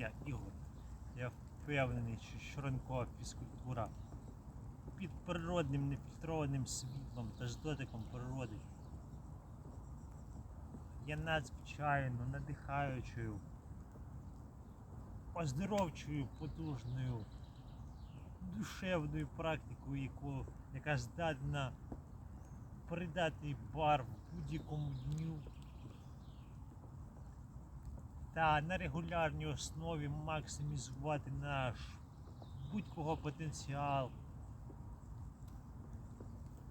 Я Ігор. Я впевнений, що щоранкова фізкультура під природним нефільтрованим світлом та з дотиком природи є надзвичайно надихаючою, оздоровчою, потужною, душевною практикою, яку, яка здатна передати бар в будь-якому дню та на регулярній основі максимізувати наш будь-кого потенціал,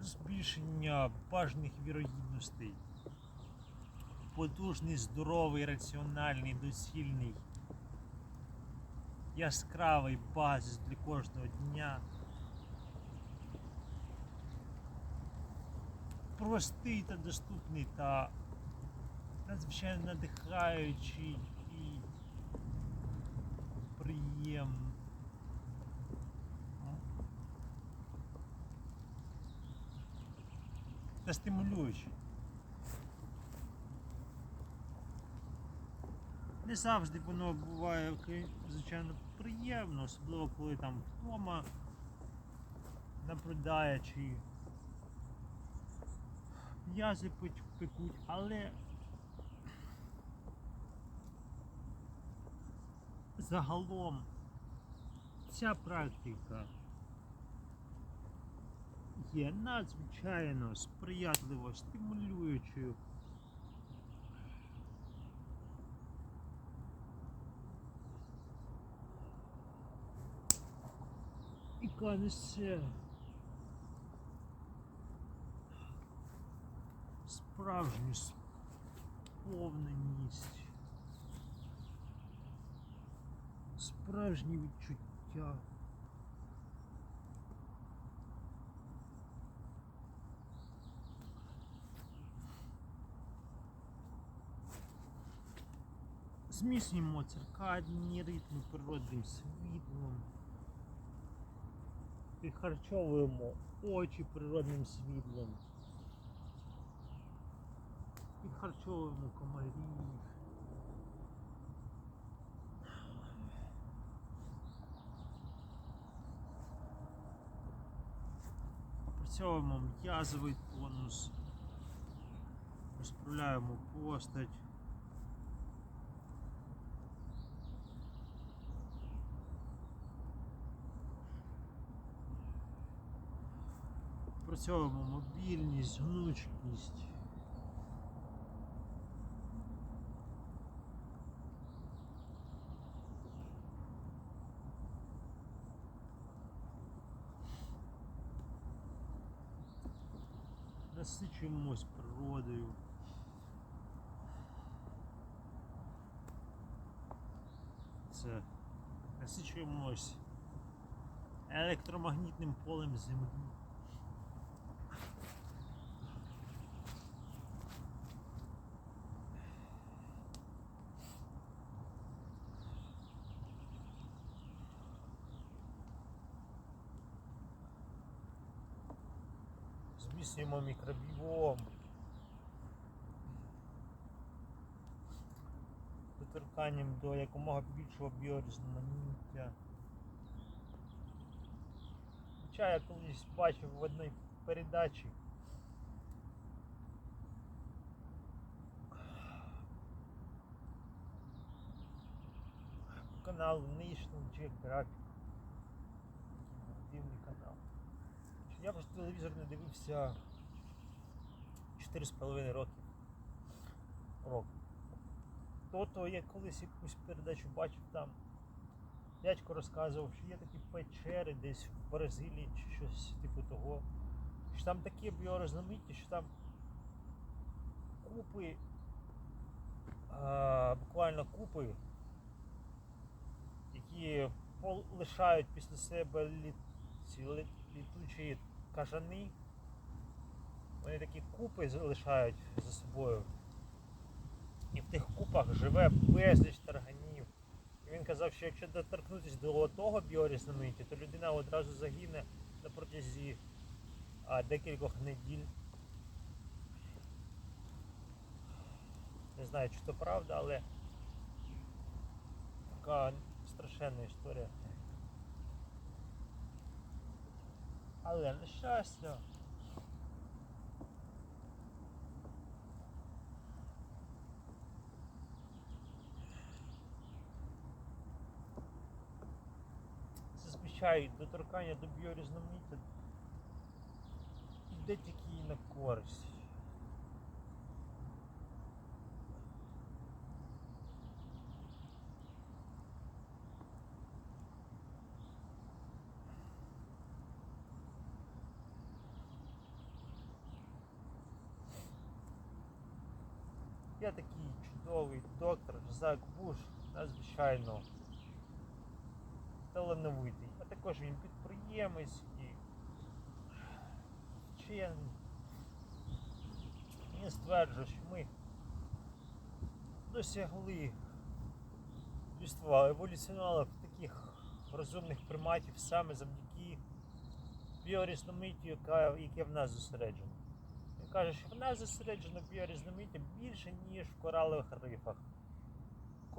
збільшення бажаних вірогідностей, потужний, здоровий, раціональний, доцільний, яскравий базис для кожного дня. Простий та доступний та надзвичайно надихаючий і приємний. Та стимулюючий. Не завжди воно буває, звичайно, приємно, особливо коли там вдома наблюдає чи м'язи пекуть, але загалом ця практика є надзвичайно сприятливо стимулюючою. Яка несе справжню сповненість, справжні відчуття. Зміцнюємо циркадні ритми природним світлом. Підхарчовуємо очі природним світлом. Підхарчовуємо комарів. Опрацьовуємо м'язовий тонус, розправляємо постать. Працюємо мобільність, гнучкість. Насичуємось природою. Це насичуємось електромагнітним полем землі. Зміцнюємо мікробіом. Доторканням до якомога більшого біорізноманіття. Хоча я колись бачив в одній передачі. Канал National Geographic. Дивний канал. Я просто телевізор не дивився 4,5 років. Рок. То-то я колись якусь передачу бачив там. Дядько розказував, що є такі печери десь в Бразилії чи щось типу того. Що там такі біорізноманіття, що там купи, а, буквально купи, які пол- лишають після себе лі, ці лі- літучі кажани. Вони такі купи залишають за собою. І в тих купах живе безліч тарганів. І він казав, що якщо доторкнутися до того біорізноманіття, то людина одразу загине на протязі а, декількох неділь. Не знаю, чи то правда, але така страшенна історія. Але на щастя. Зазвичай доторкання до біорізноманіття йде тільки на користь. Я такий чудовий Зак Буш, надзвичайно талановитий, а також він підприємець і вчений. Він стверджує, що ми досягли людство еволюціонувало в таких розумних приматів саме завдяки біорізноманіттю, яке в нас зосереджено. Він каже, що в нас зосереджено біорізноманіття більше, ніж в коралових рифах.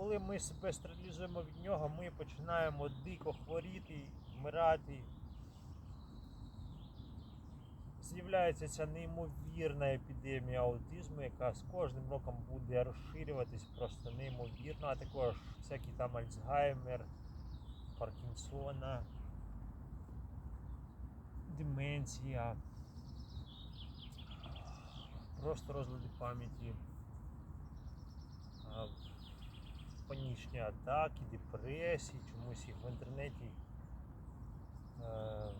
Коли ми себе стерилізуємо від нього, ми починаємо дико хворіти, вмирати. З'являється ця неймовірна епідемія аутизму, яка з кожним роком буде розширюватись просто неймовірно, а також всякий там Альцгеймер, Паркінсона, деменція, просто розлади пам'яті, панічні атаки, депресії, чомусь їх в інтернеті. е,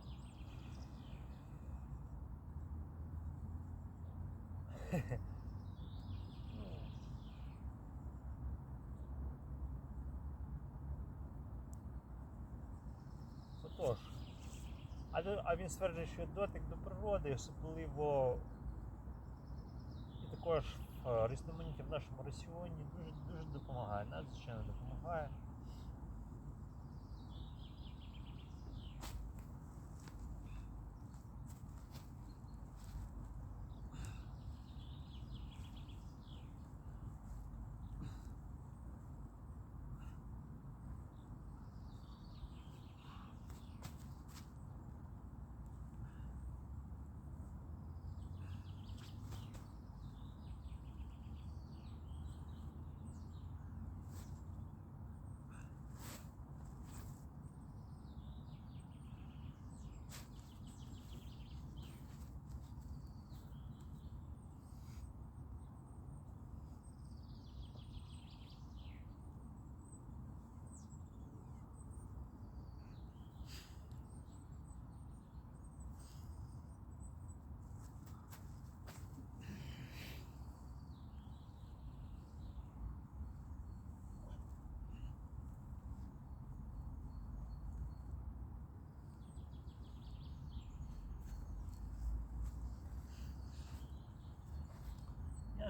ну, Отож. А, він стверджує, що дотик до природи, особливо і також різноманіття в нашому раціоні дуже дуже допомагає. Надзвичайно допомагає.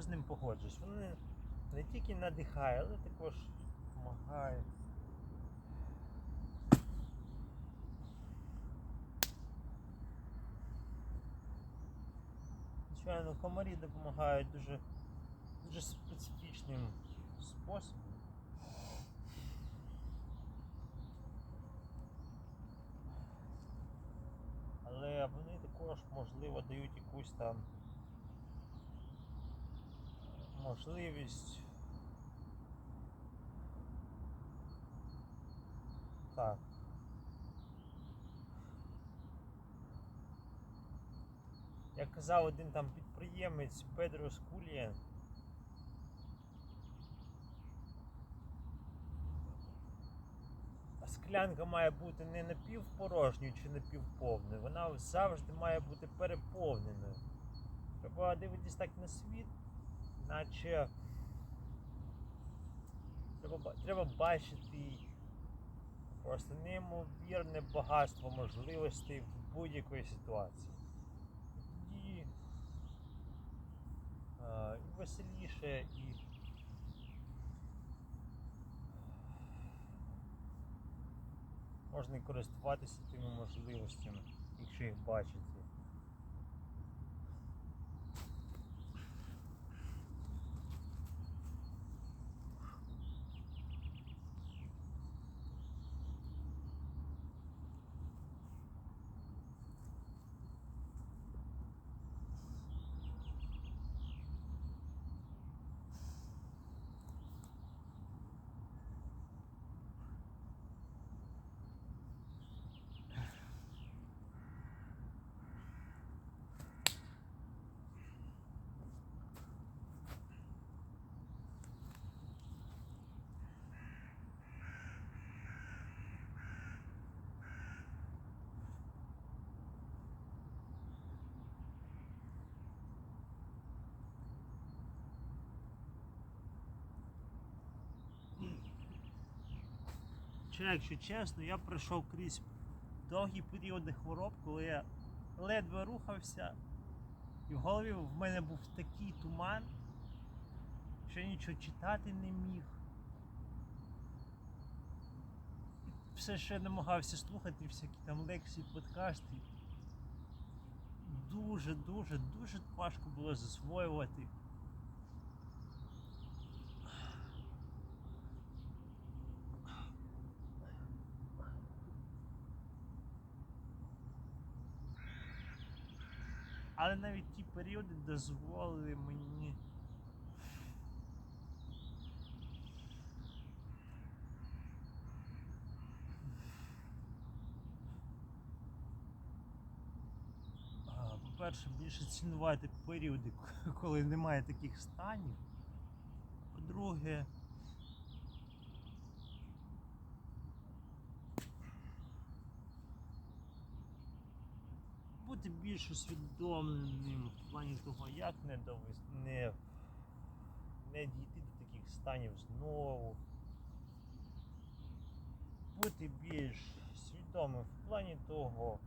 З ним погоджуюсь. Вони не тільки надихає, але також допомагає. Звичайно, комарі допомагають дуже, дуже специфічним способом. Але вони також, можливо, дають якусь там можливість. Так. Як казав один там підприємець Педро Скулія, склянка має бути не напівпорожньою чи напівповною, вона завжди має бути переповненою. Треба дивитись так на світ, наче треба, треба бачити просто неймовірне багатство можливостей в будь-якої ситуації. І, а, і веселіше, і можна користуватися тими можливостями, якщо їх бачити. Хоча, якщо чесно, я пройшов крізь довгі періоди хвороб, коли я ледве рухався, і в голові в мене був такий туман, що я нічого читати не міг. Все ще намагався слухати всякі там лекції, подкасти. Дуже, дуже, дуже важко було засвоювати. Але навіть ті періоди дозволили мені по-перше, більше цінувати періоди, коли немає таких станів. По-друге, бути більш усвідомленим в плані того, як не довести, не, не дійти до таких станів знову. Бути більш свідомим в плані того,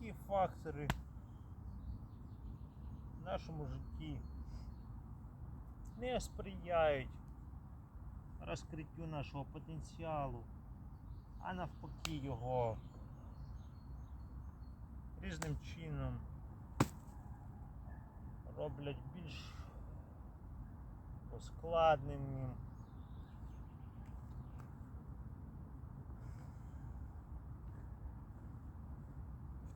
які фактори в нашому житті не сприяють розкриттю нашого потенціалу, а навпаки його різним чином роблять більш ускладненим.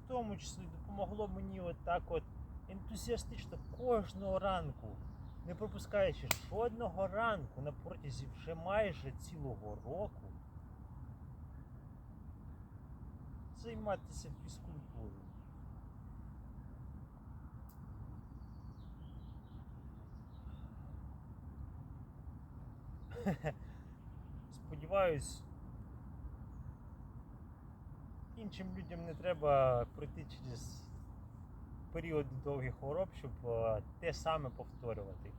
В тому числі допомогло мені отак от ентузіастично кожного ранку, не пропускаючи жодного ранку на протязі вже майже цілого року, займатися фізкультурою. Сподіваюсь, іншим людям не треба пройти через періоди довгих хвороб, щоб е, те саме повторювати.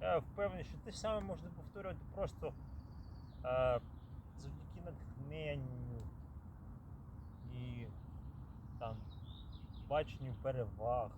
Я впевнений, що те саме можна повторювати просто е, завдяки натхненню і там баченню переваг.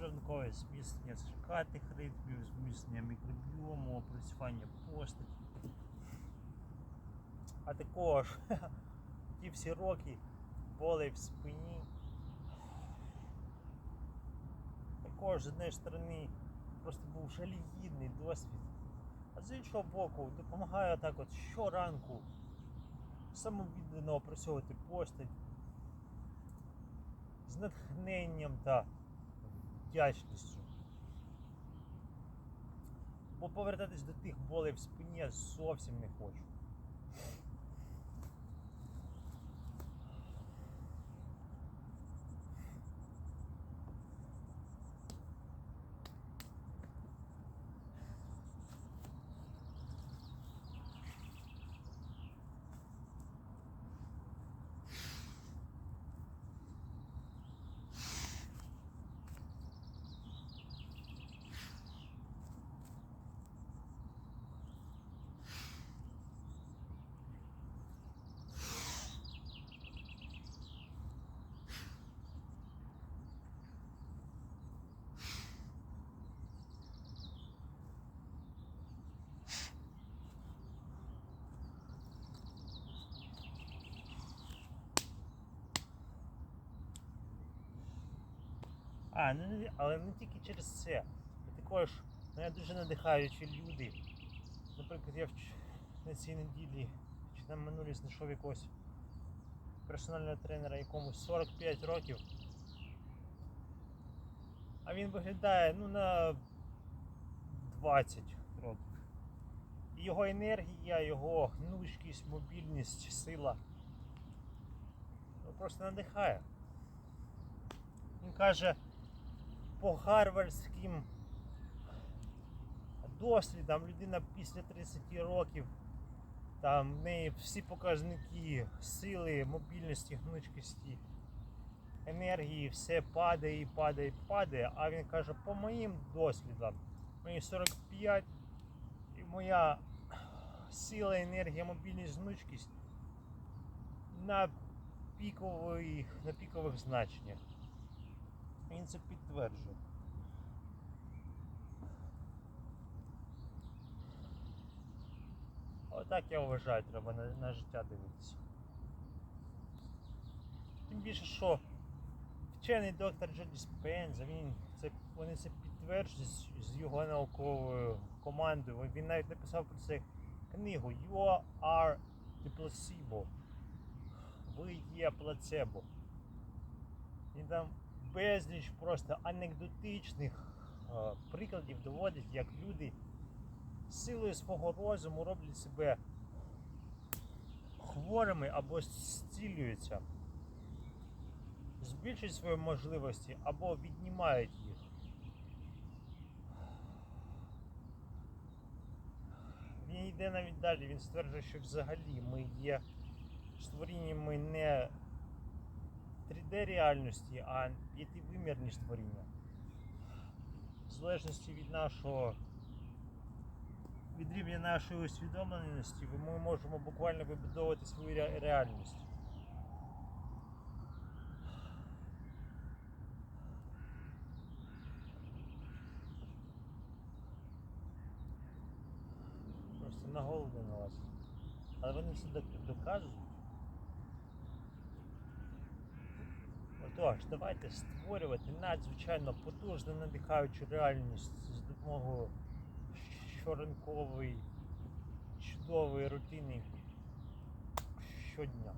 Щоранкове зміцнення циркатних ритмів, зміцнення мікробіому, опрацювання постаті. А також ті всі роки боли в спині. Також з однієї сторони просто був жалюгідний досвід, а з іншого боку допомагає так от щоранку самовіддано опрацьовувати постать з натхненням та вдячністю. Бо повертатись до тих болей в спині зовсім не хочу. А, ну але не тільки через це. Також мене дуже надихаючі люди. Наприклад, я на цій неділі чи на минулій знайшов якогось персонального тренера, якому 45 років. А він виглядає ну, на 20 років. І його енергія, його гнучкість, мобільність, сила ну, просто надихає. Він каже, по гарвардським дослідам людина після 30 років, там в неї всі показники сили, мобільності, гнучкості, енергії, все падає і падає і падає. А він каже, по моїм дослідам, мені 45 і моя сила, енергія, мобільність, гнучкість на пікових, на пікових значеннях. Він це підтверджує. Отак я вважаю, треба на, на життя дивитися. Тим більше, що вчений доктор Джо Диспенза, він це, вони це підтверджують з його науковою командою. Він навіть написав про це книгу You are the placebo. Ви є плацебо. Він там безліч просто анекдотичних е, прикладів доводить, як люди силою свого розуму роблять себе хворими або зцілюються, збільшують свої можливості або віднімають їх. Він йде навіть далі, він стверджує, що взагалі ми є створіннями не 3D реальності, а п'ятивимірні створіння. В залежності від нашого від рівня нашої усвідомленості ми можемо буквально вибудовувати свою ре- реальність. Просто на голову вас. Але вони все доказують. Отож, давайте створювати надзвичайно потужну надихаючу реальність з допомогою щоранкової чудової рутини щодня.